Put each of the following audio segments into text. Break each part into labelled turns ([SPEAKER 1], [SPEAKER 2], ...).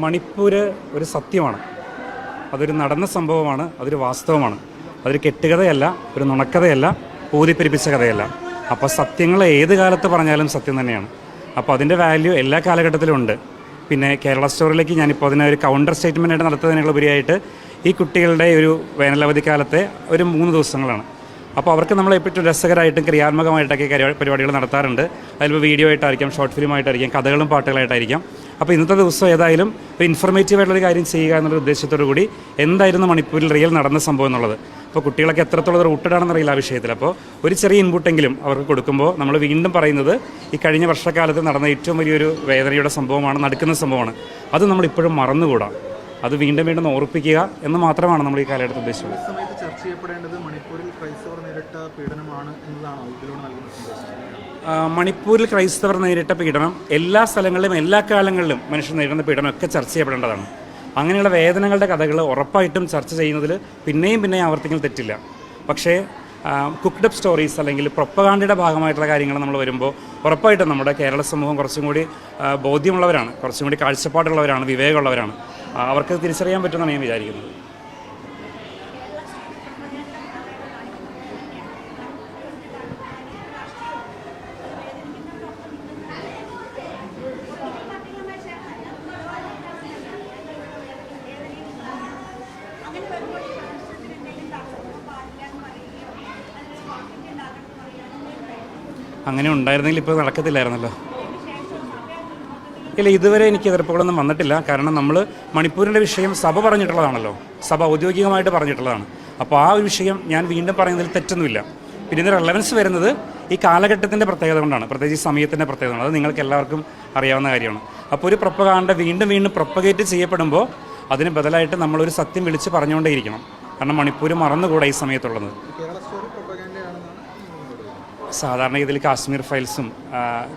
[SPEAKER 1] മണിപ്പൂർ ഒരു സത്യമാണ്. അതൊരു നടന്ന സംഭവമാണ് അതൊരു വാസ്തവമാണ്. അതൊരു കെട്ടുകഥയല്ല ഒരു നുണക്കഥയല്ല ഊതിപ്പെരിപ്പിച്ച കഥയല്ല. അപ്പോൾ സത്യങ്ങൾ ഏത് കാലത്ത് പറഞ്ഞാലും സത്യം തന്നെയാണ്. അപ്പോൾ അതിന്റെ വാല്യൂ എല്ലാ കാലഘട്ടത്തിലും ഉണ്ട്. പിന്നെ കേരള സ്റ്റോറിലേക്ക് ഞാനിപ്പോൾ അതിനെ ഒരു കൗണ്ടർ സ്റ്റേറ്റ്മെന്റ് ആയിട്ട് നടത്തുന്നതിനുപരിയായിട്ട് ഈ കുട്ടികളുടെ ഒരു വേനലവധി കാലത്തെ ഒരു മൂന്ന് ദിവസങ്ങളാണ്. അപ്പോൾ അവർക്ക് നമ്മൾ എപ്പോഴും രസകരമായിട്ടും ക്രിയാത്മകമായിട്ടൊക്കെ കരി- പരിപാടികൾ നടത്താറുണ്ട്. അതിലിപ്പോൾ വീഡിയോ ആയിട്ടായിരിക്കാം ഷോർട്ട് ഫിലിമായിട്ടായിരിക്കാം കഥകളും പാട്ടുകളായിട്ടായിരിക്കാം. അപ്പോൾ ഇന്നത്തെ ദിവസം ഏതായാലും ഒരു ഇൻഫർമേറ്റീവ് ആയിട്ടുള്ള കാര്യം ചെയ്യുക എന്നുള്ള ഉദ്ദേശത്തോടു കൂടി എന്തായിരുന്നു മണിപ്പൂരിൽ റിയൽ നടന്ന സംഭവം എന്നുള്ളത്. അപ്പോൾ കുട്ടികളൊക്കെ എത്രത്തോളം റൂട്ടഡ് ആണെന്നറിയില്ല ആ വിഷയത്തിൽ. അപ്പോൾ ഒരു ചെറിയ ഇൻപുട്ടെങ്കിലും അവർക്ക് കൊടുക്കുമ്പോൾ നമ്മൾ വീണ്ടും പറയുന്നത് ഈ കഴിഞ്ഞ വർഷക്കാലത്ത് നടന്ന ഏറ്റവും വലിയൊരു വേദനയുടെ സംഭവമാണ് നടക്കുന്ന സംഭവമാണ്. അത് നമ്മളിപ്പോഴും മറന്നുകൂടാ. അത് വീണ്ടും വീണ്ടും ഓർപ്പിക്കുക എന്ന് മാത്രമാണ് നമ്മൾ ഈ കാലഘട്ടത്തിൽ
[SPEAKER 2] സമയത്ത് ചെയ്യപ്പെടേണ്ടത് മണിപ്പൂരിൽ ക്രൈസ്തവർ നേരിട്ട പീഡനമാണ് എന്നതാണോ ഇതിലൂടെ നൽകുന്ന
[SPEAKER 1] മണിപ്പൂരിൽ ക്രൈസ്തവർ നേരിട്ട പീഡനം എല്ലാ സ്ഥലങ്ങളിലും എല്ലാ കാലങ്ങളിലും മനുഷ്യർ നേരിടുന്ന പീഡനം ഒക്കെ ചർച്ച ചെയ്യപ്പെടേണ്ടതാണ്. അങ്ങനെയുള്ള വേദനകളുടെ കഥകൾ ഉറപ്പായിട്ടും ചർച്ച ചെയ്യുന്നതിൽ പിന്നെയും പിന്നെയും ആവർത്തിക്കൽ തെറ്റില്ല. പക്ഷേ കുക്ക്ഡ് അപ്പ് സ്റ്റോറീസ് അല്ലെങ്കിൽ പ്രൊപ്പകാണ്ടിയുടെ ഭാഗമായിട്ടുള്ള കാര്യങ്ങൾ നമ്മൾ വരുമ്പോൾ ഉറപ്പായിട്ടും നമ്മുടെ കേരള സമൂഹം കുറച്ചും കൂടി ബോധ്യമുള്ളവരാണ് കുറച്ചും കൂടി കാഴ്ചപ്പാടുള്ളവരാണ് വിവേകമുള്ളവരാണ്. അവർക്ക് തിരിച്ചറിയാൻ പറ്റുമെന്നാണ് ഞാൻ വിചാരിക്കുന്നത്. അങ്ങനെ ഉണ്ടായിരുന്നെങ്കിൽ ഇപ്പോൾ നടക്കത്തില്ലായിരുന്നല്ലോ. ഇല്ല ഇതുവരെ എനിക്ക് എതിർപ്പുകളൊന്നും വന്നിട്ടില്ല. കാരണം നമ്മൾ മണിപ്പൂരിന്റെ വിഷയം സഭ പറഞ്ഞിട്ടുള്ളതാണല്ലോ. സഭ ഔദ്യോഗികമായിട്ട് പറഞ്ഞിട്ടുള്ളതാണ്. അപ്പോൾ ആ ഒരു വിഷയം ഞാൻ വീണ്ടും പറയുന്നതിൽ തെറ്റൊന്നുമില്ല. പിന്നെ ഇതിന് റെലവൻസ് വരുന്നത് ഈ കാലഘട്ടത്തിന്റെ പ്രത്യേകത കൊണ്ടാണ്. പ്രത്യേകിച്ച് സമയത്തിന്റെ പ്രത്യേകത അത് നിങ്ങൾക്ക് എല്ലാവർക്കും അറിയാവുന്ന കാര്യമാണ്. അപ്പോൾ ഒരു പ്രൊപ്പകാണ്ട വീണ്ടും വീണ്ടും പ്രൊപ്പഗേറ്റ് ചെയ്യപ്പെടുമ്പോൾ അതിന് ബദലായിട്ട് നമ്മളൊരു സത്യം വിളിച്ച് പറഞ്ഞുകൊണ്ടേയിരിക്കണം. കാരണം മണിപ്പൂർ മറന്നുകൂടാ ഈ സമയത്തുള്ളത്.
[SPEAKER 2] കേരള സ്റ്റോറി പ്രൊപ്പഗാൻഡയാണെന്നാണ്
[SPEAKER 1] സാധാരണ ഇതിൽ കാശ്മീർ ഫയൽസും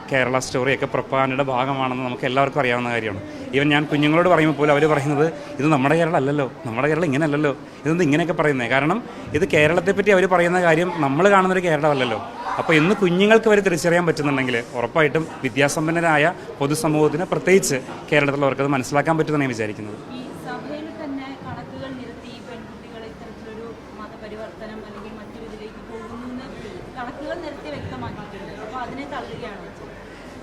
[SPEAKER 1] കേരള സ്റ്റോറിയൊക്കെ പ്രൊപ്പാനയുടെ ഭാഗമാണെന്ന് നമുക്ക് എല്ലാവർക്കും അറിയാവുന്ന കാര്യമാണ്. ഈവൻ ഞാൻ കുഞ്ഞുങ്ങളോട് പറയുമ്പോൾ പോലും അവർ പറയുന്നത് ഇത് നമ്മുടെ കേരളം അല്ലല്ലോ നമ്മുടെ കേരളം ഇങ്ങനെ അല്ലല്ലോ ഇതൊന്നും ഇങ്ങനെയൊക്കെ പറയുന്നത് കാരണം ഇത് കേരളത്തെപ്പറ്റി അവർ പറയുന്ന കാര്യം നമ്മൾ കാണുന്നൊരു കേരളമല്ലല്ലോ. അപ്പോൾ ഇന്ന് കുഞ്ഞുങ്ങൾക്ക് വരെ തിരിച്ചറിയാൻ പറ്റുന്നുണ്ടെങ്കിൽ ഉറപ്പായിട്ടും വിദ്യാസമ്പന്നരായ പൊതുസമൂഹത്തിന് പ്രത്യേകിച്ച് കേരളത്തിലുള്ളവർക്ക് അത് മനസ്സിലാക്കാൻ പറ്റുമെന്നാണ് ഞാൻ വിചാരിക്കുന്നത്.
[SPEAKER 3] മതപരിവർത്തനം അല്ലെങ്കിൽ മറ്റൊരു ഇതിലേക്ക് പോകുന്നു നിർത്തി അതിനെ തള്ളുകയാണ്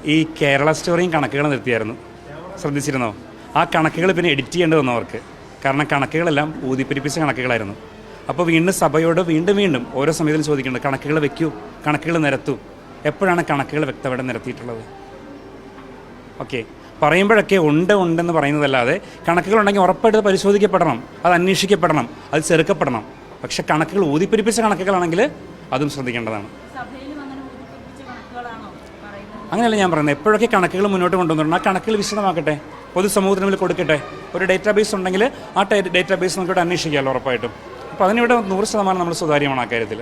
[SPEAKER 1] ഈ കേരള സ്റ്റോറിയും കണക്കുകൾ നിർത്തിയായിരുന്നു. ശ്രദ്ധിച്ചിരുന്നോ? ആ കണക്കുകൾ പിന്നെ എഡിറ്റ് ചെയ്യേണ്ടി വന്നു അവർക്ക് കാരണം കണക്കുകളെല്ലാം ഊതിപ്പിരിപ്പിച്ച കണക്കുകളായിരുന്നു. അപ്പോൾ വീണ്ടും സഭയോട് വീണ്ടും വീണ്ടും ഓരോ സമയത്തിലും ചോദിക്കേണ്ടത് കണക്കുകൾ വെക്കൂ കണക്കുകൾ നിരത്തൂ. എപ്പോഴാണ് കണക്കുകൾ വ്യക്തമായിട്ട് നിരത്തിയിട്ടുള്ളത്? ഓക്കെ. പറയുമ്പോഴൊക്കെ ഉണ്ട് ഉണ്ടെന്ന് പറയുന്നതല്ലാതെ കണക്കുകളുണ്ടെങ്കിൽ ഉറപ്പായിട്ട് പരിശോധിക്കപ്പെടണം അത് അന്വേഷിക്കപ്പെടണം അത് ചെറുക്കപ്പെടണം. പക്ഷേ കണക്കുകൾ ഊതിപ്പിരിപ്പിച്ച കണക്കുകളാണെങ്കിൽ അതും ശ്രദ്ധിക്കേണ്ടതാണ്. അങ്ങനെയല്ല ഞാൻ പറയുന്നത്. എപ്പോഴൊക്കെ കണക്കുകൾ മുന്നോട്ട് കൊണ്ടുവന്നിട്ടുണ്ട്? ആ കണക്കുകൾ വിശദമാക്കട്ടെ. പൊതുസമൂഹത്തിന് മുമ്പിൽ കൊടുക്കട്ടെ. ഒരു ഡേറ്റാബേസ് ഉണ്ടെങ്കിൽ ആ ഡേറ്റാബേസ് നമുക്കിവിടെ അന്വേഷിക്കാമല്ലോ ഉറപ്പായിട്ടും. അപ്പോൾ അതിനിവിടെ നൂറ് ശതമാനം നമ്മൾ സുതാര്യമാണ് ആ കാര്യത്തിൽ.